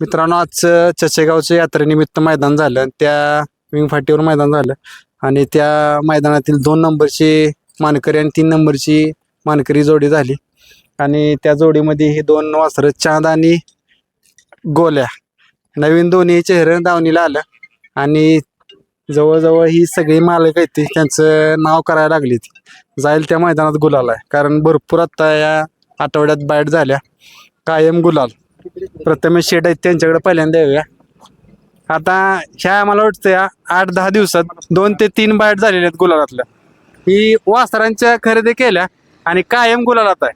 मित्रांनो आज चचेगावचं यात्रेनिमित्त मैदान झालं. त्या विंग फाटीवर मैदान झालं. आणि त्या मैदानातील दोन नंबरची मानकरी आणि तीन नंबरची मानकरी जोडी झाली. आणि त्या जोडीमध्ये हे दोन वासरं चांद आणि गोल्या. नवीन दोन्ही चेहरे दावणीला आलं. आणि जवळजवळ ही सगळी मालक आहेत ती त्यांचं नाव करायला लागली ती. जाईल त्या मैदानात गुलाल आहे. कारण भरपूर आत्ता या आठवड्यात बॅट झाल्या. कायम गुलाल. प्रथमेश शेट आहेत त्यांच्याकडे पहिल्यांदा येऊया. आता ह्या मला वाटतं या आठ दहा दिवसात दोन ते तीन बाईट झालेल्या आहेत गुलालातल्या. ही वासरांच्या खरेदी केल्या आणि कायम गुलालात आहे.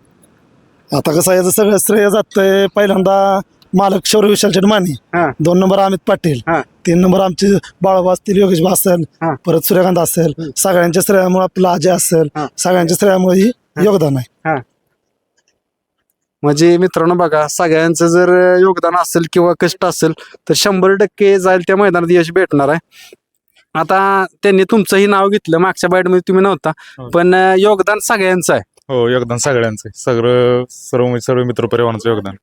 आता कसं याचं सगळं श्रेय जातंय पहिल्यांदा मालक शौर्य विशाल माने. हा. दोन नंबर अमित पाटील. हा. तीन नंबर आमचे बाळाबा असतील योगेश बा असेल हा. परत सूर्यकांत असेल. सगळ्यांच्या श्रेयामुळे आपला अजय असेल. हा. सगळ्यांच्या श्रेयामुळे ही योगदान आहे. म्हणजे मित्रांनो बघा सगळ्यांचं जर योगदान असेल किंवा कष्ट असेल तर शंभर टक्के जाईल त्या मैदानात यश भेटणार आहे. आता त्यांनी तुमचंही नाव घेतलं मागच्या बाईटमध्ये तुम्ही नव्हता हो. पण योगदान सगळ्यांचं आहे. हो योगदान सगळ्यांचं आहे. सगळं सर्व सर्व मित्र परिवाराचं योगदान.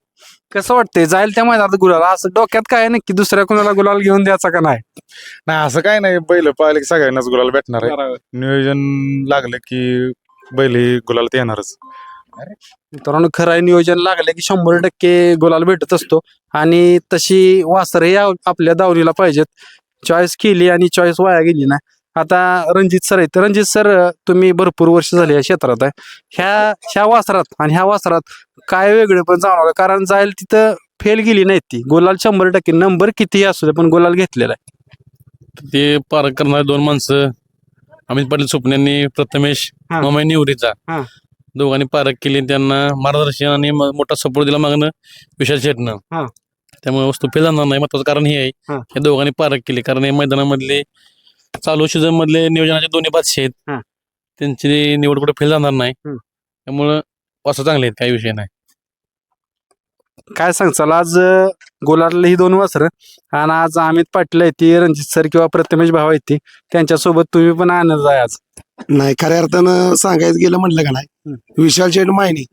कसं वाटतंय? जाईल त्या मैदानात गुलाल. असं डोक्यात काय आहे नक्की दुसऱ्या कोणाला गुलाल घेऊन द्यायचा का नाही? नाही असं काय नाही. बैल पाहिले की सगळ्यांनाच गुलाल भेटणार आहे. नियोजन लागलं की बैल ही गुलाल येणारच. मित्रांनो खरं नियोजन लागलं की शंभर टक्के गुलाल भेटत असतो. आणि तशी वासरही आ- आपल्या दावणीला पाहिजेत. चॉईस केली आणि चॉईस वाया गेली ना. आता रणजित सर आहेत. रणजित सर तुम्ही भरपूर वर्ष झाली या क्षेत्रात आहे. ह्या ह्या वासरात आणि ह्या वासरात काय वेगळे पण जाणवलं कारण जाईल तिथं फेल गेली नाही ती. गुलाल शंभर टक्के. नंबर कितीही असू दे पण गुलाल घेतलेला आहे. ते पार करणारे दोन माणसं अमित पाटील स्वप्न्यांनी प्रथमेश हा. हा. दोघांनी पारख केली त्यांना मार्गदर्शन आणि म- मोठा सपोर्ट दिला मागणं विशाल हा. शेटनं त्यामुळे वस्तू फेल जाणार नाही. महत्वाचं कारण हे आहे हा. हे दोघांनी पारख केली. कारण या मैदानामधले चालू सीझन मधले नियोजनाचे दोन्ही बादशे हा. आहेत त्यांची निवड कुठे फेल जाणार नाही. हम्म. त्यामुळं वासं चांगले आहेत काही विषय नाही. काय सांगचाल आज अं, गुलाल ही दोन वासरं आणि आज अमित पाटील आहे ती रणजित सर किंवा प्रथमेश भाऊ आहेत ती. त्यांच्यासोबत तुम्ही पण आनंद आहे आज. नाही खऱ्या अर्थानं सांगायचं गेलं म्हटलं का नाही विशाल शेठ मायनी.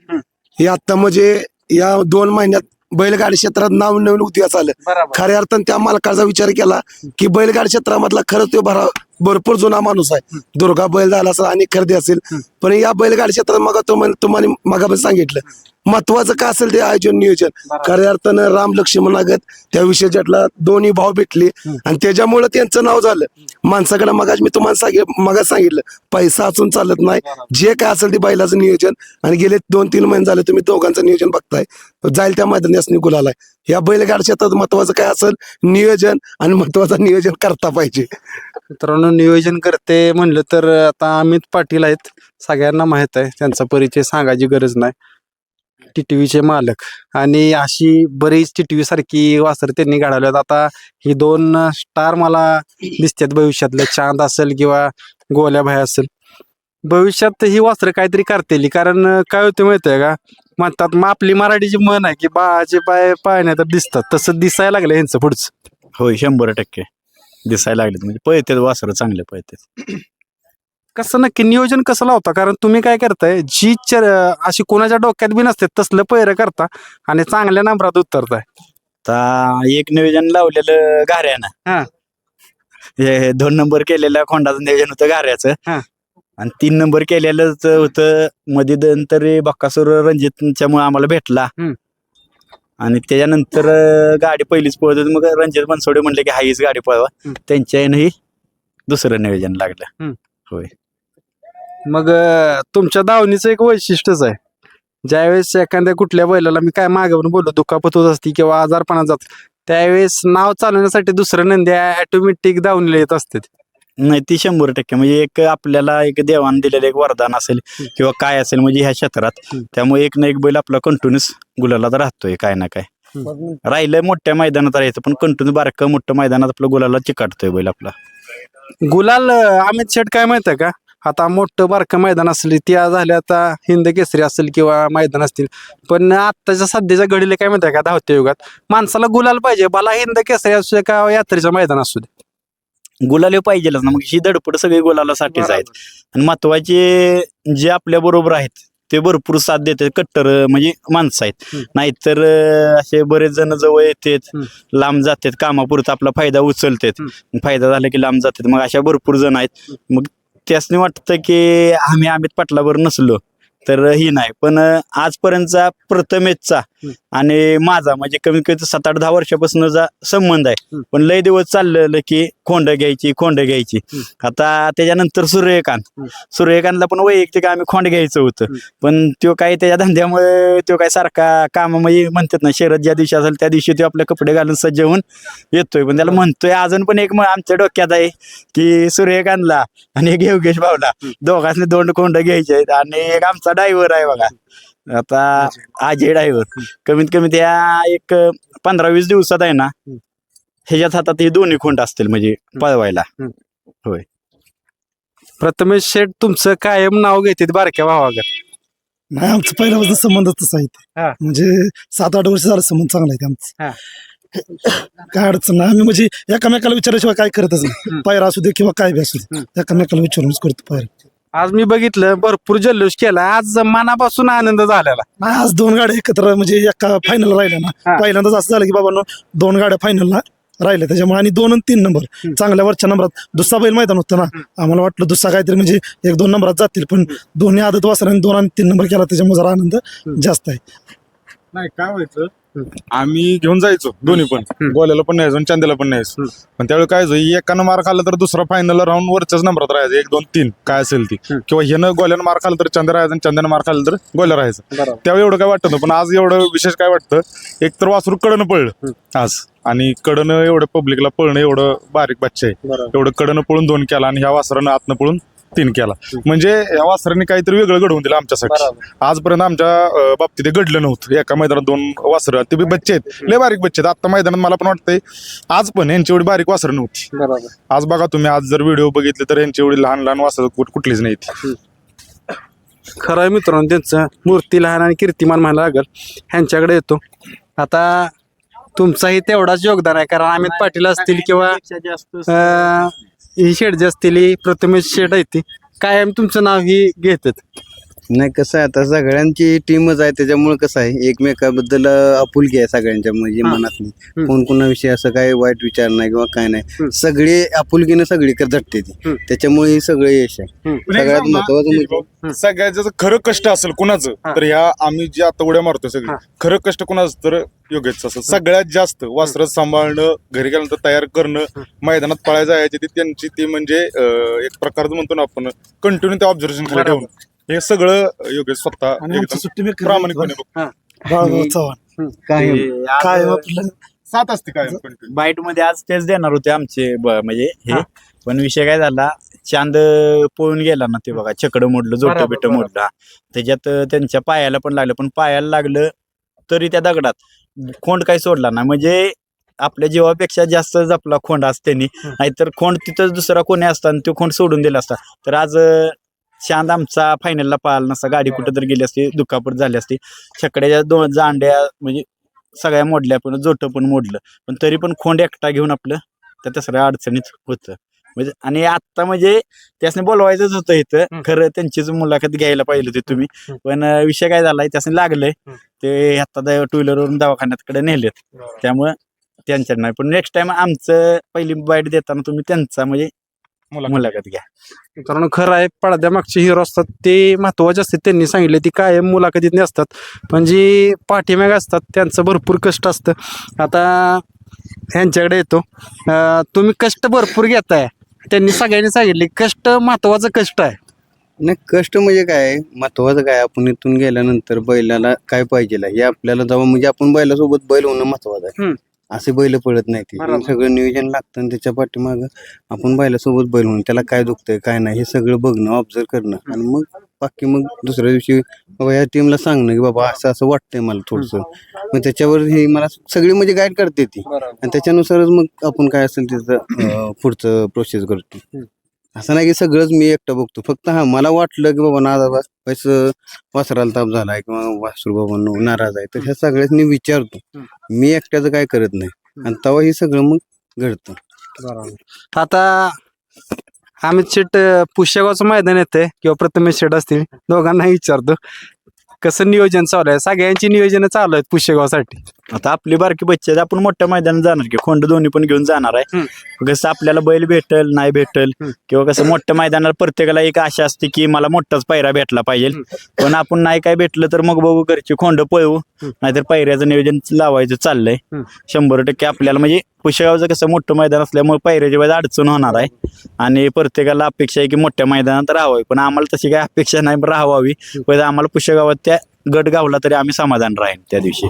हे आता म्हणजे या दोन महिन्यात बैलगाडी क्षेत्रात नाव नवीन उदयास आलं. खऱ्या अर्थानं त्या मालकाचा विचार केला की बैलगाडी क्षेत्रामधला खरंच तो भरा भरपूर जुना माणूस आहे. दुर्गा बैल झाला असेल आणि खरेदी असेल. पण या बैलगाडी क्षेत्रात मग तो म्हण- तुम्हाला मग सांगितलं. महत्वाचं काय असेल ते आयोजन नियोजन? खऱ्या अर्थानं राम लक्ष्मण त्या विषयाच्यातला दोन्ही भाव भेटले. आणि त्याच्यामुळे त्यांचं नाव झालं. माणसाकडे मगाच मी तुम्हाला सांगितलं मगाच सांगितलं पैसा असून चालत नाही. जे काय असेल ते बैलाचं नियोजन. आणि गेले दोन तीन महिने झाले तुम्ही दोघांचं नियोजन बघताय. जाईल त्या मैदानी गुलाल या बैलगाडी क्षेत्रात महत्वाचं काय असेल? नियोजन. आणि महत्वाचं नियोजन करता पाहिजे. मित्रांनो नियोजन करते म्हणलं तर आता अमित पाटील आहेत. सगळ्यांना माहीत आहे. त्यांचा परिचय सांगायची गरज नाही. टिटवीचे मालक. आणि अशी बरीच टिटवी सारखी वासर त्यांनी घडवल्यात आता ही दोन स्टार मला दिसतात भविष्यातले. चांद असेल किंवा गोल्या भाई असेल. भविष्यात ही वासरं काहीतरी करतील. कारण काय होते माहिती आहे का? म्हणतात मग आपली मराठीची म्हण आहे की बाळाचे पाय पाहण्यात तर दिसतात. तसं दिसायला लागलं यांचं पुढचं. होय शंभर टक्के. दिसायला लागले म्हणजे पळतात वासरं चांगले पळतात. कसं नक्की नियोजन कसं लावता कारण तुम्ही काय करताय जी चर अशी कोणाच्या डोक्यात बी नसते तसलं पैर करता आणि चांगल्या नंबरात उतरताय आता एक नियोजन लावलेलं गाऱ्यानं हा. हे दोन नंबर केलेलं खोंडाचं नियोजन होतं गाऱ्याचं हा. आणि तीन नंबर केलेलं होतं मध्ये तरी बक्कासूर रणजितच्यामुळे आम्हाला भेटला हम्म. आणि त्याच्यानंतर अं, गाडी पहिलीच पळत होती मग रणजित बनसोडे म्हणले की हाईच गाडी पळवा हम्म. त्यांच्या दुसरं नियोजन लागलं. होय मग अं, तुमच्या दावणीचं एक वैशिष्ट्यच आहे. ज्यावेळेस एखाद्या कुठल्या बैलाला मी काय मागे पण बोललो दुखापत होत असती किंवा आजारपणात जात त्यावेळेस नाव चालवण्यासाठी दुसरं नंद्या ऑटोमॅटिक दावणीला येत असते. नाही ती शंभर टक्के. म्हणजे एक आपल्याला एक देवान दिलेलं एक वरदान असेल किंवा काय असेल म्हणजे ह्या क्षेत्रात. हम्म. त्यामुळे एक ना एक बैल आपला कंटिन्यूस गुलालात राहतोय काय ना काय. राहिलंय मोठ्या मैदानात राहायचं पण कंटिन्यू बारकं मोठं मैदानात आपलं गुलाला चिकाटतोय बैल आपला. गुलाल अं, अमित शेठ काय माहिती आहे का? आता मोठं बारकं मैदान असली त्या झाल्या आता हिंद केसरी असेल किंवा मैदान असतील. पण आत्ताच्या सध्याच्या घडीला काय आहे का? धावत्या युगात. माणसाला गुलाल पाहिजे. भला हिंद केसरी असू दे का यात्रेचं मैदान असू दे. गुलाल पाहिजेलच ना. मग ही धडपड सगळी गुलालासाठीच आहेत. आणि महत्त्वाचे जे आपल्या बरोबर आहेत ते भरपूर साथ देतात. कट्टर म्हणजे माणसं आहेत. नाहीतर असे बरेच जण जवळ येतात. लांब जातात. कामापुरता आपला फायदा उचलतात. फायदा झाला की लांब जातात. मग अशा भरपूर जण आहेत. मग त्यासनी वाटतं की आम्ही अमित पाटलावर नसलो तर ही नाही. पण आजपर्यंतचा प्रथमेचा आणि माझा म्हणजे कमीत कमी सात आठ दहा वर्षापासूनचा संबंध आहे. पण लय दिवस चाललेलं की खोंड घ्यायची खोंड घ्यायची. आता त्याच्यानंतर सूर्यकांत. सूर्यकांतला पण वैयक्तिक आम्ही खोंड घ्यायचं होतं. पण तो काही त्याच्या धंद्यामुळे तो काही सारखा काम म्हणजे म्हणतात ना शरद ज्या दिवशी असेल त्या दिवशी तो आपले कपडे घालून सज्ज होऊन येतोय. पण त्याला म्हणतोय अजून पण एक आमच्या डोक्यात आहे की सूर्यकांतला आणि एक योगेश भावला दोघांनी दोन खोंड घ्यायचे आणि एक आमचा ड्रायव्हर आहे बघा. आता अजय ड्रायव्हर कमीत कमी त्या एक पंधरा वीस दिवसात आहे ना ह्याच्यात हातात हे दोन्ही खोंड असतील म्हणजे पळवायला. प्रथमेश शेठ तुमचं कायम नाव घेतात बारक्या भावागत. नाही आमचं पहिल्यापासून संबंध तसा आहे ते. म्हणजे सात आठ वर्ष झालं संबंध चांगला आहे ते हा. आमचं काय अडचण नाही. आम्ही म्हणजे एकामेकाला विचारल्याशिवाय काय करतच नाही. पायरा असू दे किंवा काय बी असू दे. एकामेकाला विचारूनच करतो पायरा. आज मी बघितलं भरपूर जल्लोष केला. आज मनापासून आनंद झालेला. नाही आज दोन गाड्या एकत्र म्हणजे एका फायनल राहिल्या हा. ना पहिल्यांदाच असं झालं की बाबा दोन गाड्या फायनलला राहिल्या. त्याच्यामुळे आणि दोन आणि तीन नंबर चांगल्या वरच्या नंबरात दुसरा बैल मैदान होतं ना. आम्हाला वाटलं दुसरा काहीतरी म्हणजे एक दोन नंबरात जातील पण दोन्ही आदत वासराने दोन आणि तीन नंबर केला. त्याच्यामुळे जरा आनंद जास्त आहे. नाही काय व्हायचं? आम्ही घेऊन जायचो दोन्ही पण. गोल्याला पण न्यायचो आणि चांद्याला पण न्यायचो. पण त्यावेळी काय व्हायचं एकानं मार खाल्ला तर दुसरा फायनल राहून वरच्याच नंबरात राहायचं. एक दोन तीन काय असेल ती. किंवा ह्यानं गोल्यानं मार खाल्ला तर चांद्या राहायचं आणि चांद्यानं मार खाल्ला तर गोल्या राहायचं. त्यावेळी एवढं काय वाटत पण आज एवढं विशेष काय वाटतं एक तर वासरू कडनं पळलं आज. आणि कडनं एवढं पब्लिकला पळणं एवढं बारीक बच्चे आहे. एवढं कडनं पळून दोन केला आणि ह्या वासरानं आतनं पळून तीन केला. म्हणजे या वासरांनी काहीतरी वेगळं घडवून दिलं आमच्यासाठी. आजपर्यंत आमच्या बाबतीत घडलं नव्हतं. एका मैदानात दोन वासरं ते बी बच्चे आहेत. लय बारीक बच्चे आहेत. आता मैदानात मला पण वाटतंय आज पण यांची एवढी बारीक वासरं नव्हती. आज बघा तुम्ही आज जर व्हिडिओ बघितले तर यांची एवढी लहान लहान वासरं कुठ- कुठलीच नाही ती. खरं आहे मित्रांनो त्यांचं मूर्ती लहान आणि कीर्तिमान म्हणायला लागल. ह्यांच्याकडे येतो. आता तुमचाही तेवढाच योगदान आहे. कारण अमित पाटील असतील किंवा ही शेड जी असतील ही प्रथमेश शेड आहे ती. कायम तुमचं नाव ही घेतात. नाही कसं आहे आता सगळ्यांची टीमच आहे त्याच्यामुळे कसं आहे एकमेकाबद्दल आपुलकी आहे सगळ्यांच्या म्हणजे हा. मनात हम्म. कोण कोणाविषयी असं काही वाईट विचार नाही किंवा काय नाही. सगळे आपुलकीने सगळीकडे झटते ती. त्याच्यामुळे हे सगळं यश आहे एक सगळ्यात महत्वाचं की म्हणजे- ज्याचं खरं कष्ट असेल कुणाचं. तर ह्या आम्ही जे आता उड्या मारतोय सगळे. खरं कष्ट कुणाचं तर योगेशचं असेल सगळ्यात जास्त वस्त्र सांभाळणं घरी गेल्यानंतर तयार करणं मैदानात पळायला जायचे ती त्यांची ती म्हणजे अं, एक प्रकारचं म्हणतो ना आपण कंटिन्यू त्या ऑब्झर्वेशन खाली बरोबर. हे सगळं योगेश स्वतः आणि आमचं एकदम सुट्टी प्रामाणिकपणे बघतो. बाळाभाऊ चव्हाण काय काय आपलं सात असते काय कंटिन्यू बाईटमध्ये आज तेच देणार होते आमचे ब- म्हणजे हे. पण विषय काय झाला चांद पळून गेला ना ते बघा चकडं मोडलं जोट बरोबर, बिट बरोबर. मोडला त्याच्यात त्यांच्या पायाला पण लागलं पण पायाला लागलं तरी त्या दगडात खोंड काही सोडला ना म्हणजे आपल्या जीवापेक्षा जास्त जपला खोंड त्यांनी. नाहीतर खोंड तिथंच दुसरा कोणी असता आणि तो खोंड सोडून दिला असता. तर आज अं, चांद आमचा फायनलला पाहिला नसता. गाडी कुठं तर गेली असती दुखापत झाली असती. छकड्याच्या दोन जांड्या म्हणजे सगळ्या मोडल्या पण जोट पण मोडलं. पण तरी पण खोंड एकटा घेऊन आपलं त्या तिसऱ्या अडचणीत होतं. म्हणजे आणि आता म्हणजे त्यासने बोलवायचंच होतं इथं. खरं त्यांचीच मुलाखत घ्यायला पाहिजे होती तुम्ही. पण विषय काय झालाय त्यासने लागलंय. ते आता टू व्हीलरवरून दवाखान्याकडे नेलेत. त्यामुळं त्यांच्या नाही. पण नेक्स्ट टाइम आमचं पहिली बाईट देताना तुम्ही त्यांचा म्हणजे मुलाखत. मुलाखत घ्या. मित्रांनो खरं आहे पडद्यामागचे हिरो असतात ते महत्त्वाचे असतात त्यांनी सांगितले ती कायम मुलाखतीत नसतात पण जी पाठीमाग असतात त्यांचं भरपूर कष्ट असतं. आता ह्यांच्याकडे येतो. तुम्ही कष्ट भरपूर घेताय. त्यांनी सगळ्यांनी सांगितले कष्ट महत्वाचं कष्ट आहे. नाही कष्ट म्हणजे काय? महत्वाचं काय? आपण इथून गेल्यानंतर बैलाला काय पाहिजे हे आपल्याला जेव्हा म्हणजे आपण बैलासोबत बैल होणं महत्वाचं आहे. असे बैल पळत नाही ते. सगळं नियोजन लागतं आणि त्याच्या पाठीमाग आपण बैलासोबत बैल होणं त्याला काय दुखतंय काय नाही हे सगळं बघणं ऑब्झर्व करणं. आणि मग बाकी मग दुसऱ्या दिवशी बाबा या टीमला सांगणं की बाबा असं असं वाटतंय मला थोडस. मग त्याच्यावर हे मला सगळी म्हणजे गाईड करते ती. आणि त्याच्यानुसारच मग आपण काय असेल त्याचं पुढचं प्रोसेस करतो असं नाही की सगळंच मी एकटं बघतो. फक्त हा मला वाटलं की बाबा नादा पैसं वासराला ताप झालाय किंवा वासरू बाबा नाराज आहे. तर ह्या सगळ्याच मी विचारतो. मी एकट्याचं काय करत नाही. आणि तेव्हा हे सगळं मग घडतं. आता अमित शेट पुष्यगावचं मैदान येते किंवा प्रथमेश शेट असतील दोघांनाही विचारतो. कसं नियोजन चालू आहे? सगळ्यांची नियोजन चालू आहेत पुष्यगावसाठी आता आपली बारकी बच्चे आपण मोठ्या मैदानात जाणार की खोंड दोन्ही पण घेऊन जाणार आहे. कसं आपल्याला बैल भेटल नाही भेटल किंवा कसं मोठ्या मैदानाला प्रत्येकाला एक आशा असते की मला मोठाच पायरा भेटला पाहिजे. पण आपण नाही काय भेटलं तर मग बघू घरची खोंड पळवू. नाहीतर पायऱ्याचं नियोजन लावायचं चाललंय. शंभर टक्के आपल्याला म्हणजे पुशेगावचं कसं मोठं मैदान असल्यामुळे पायऱ्याची वेळेस अडचण होणार आहे. आणि प्रत्येकाला अपेक्षा आहे की मोठ्या मैदानात राहावं. पण आम्हाला तशी काही अपेक्षा नाही पण राहावी. पण आम्हाला पुशेगावात त्या गट गावला तरी आम्ही समाधान राहीन त्या दिवशी.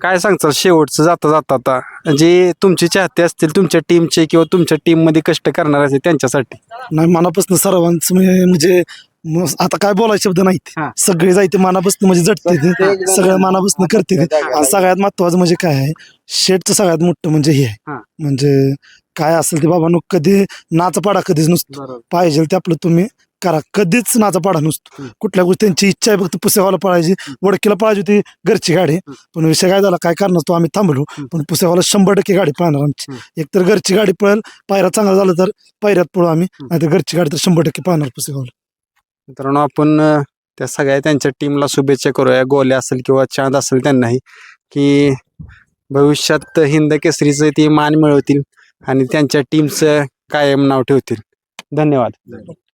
काय सांगचाल शेवटचं जाता जाता आता? जे तुमचे चाहते असतील तुमच्या टीमचे किंवा तुमच्या टीममध्ये कष्ट करणार असतील त्यांच्यासाठी. नाही मनापासून सर्वांचं म्हणजे म्हणजे म- आता काय बोलायचे शब्द नाहीत. हा. सगळे जायते मनापासून म्हणजे जटते ते. सगळं मनापासून करते ते. आणि सगळ्यात महत्वाचं म्हणजे काय आहे शेटचं सगळ्यात मोठं म्हणजे हे हा. आहे म्हणजे काय असेल ते बाबा कधी नाचा पाडा कधीच नसतो. पाहिजे ते आपलं तुम्ही करा. कधीच नाचा पाडा नसतो कुठल्या गोष्टी त्यांची इच्छा आहे फक्त पुसेगावला पळायची. वडकीला पळायची होती घरची गाडी. पण विषय काय झाला? काय करणार तो? आम्ही थांबलो. पण पुसेगावला शंभर टक्के गाडी पळणार आमची. एकतर घरची गाडी पळेल पायऱ्या चांगला झालं तर पायऱ्यात पळू आम्ही. नाहीतर घरची गाडी तर शंभर टक्के पळणार पुसेगावला. मित्रांनो आपण त्या सगळ्या त्यांच्या टीमला शुभेच्छा करूया. गोल्या असेल किंवा चांद असेल त्यांनाही की भविष्यात हिंद केसरीचं ते मान मिळवतील आणि त्यांच्या टीमचं कायम नाव ठेवतील. धन्यवाद.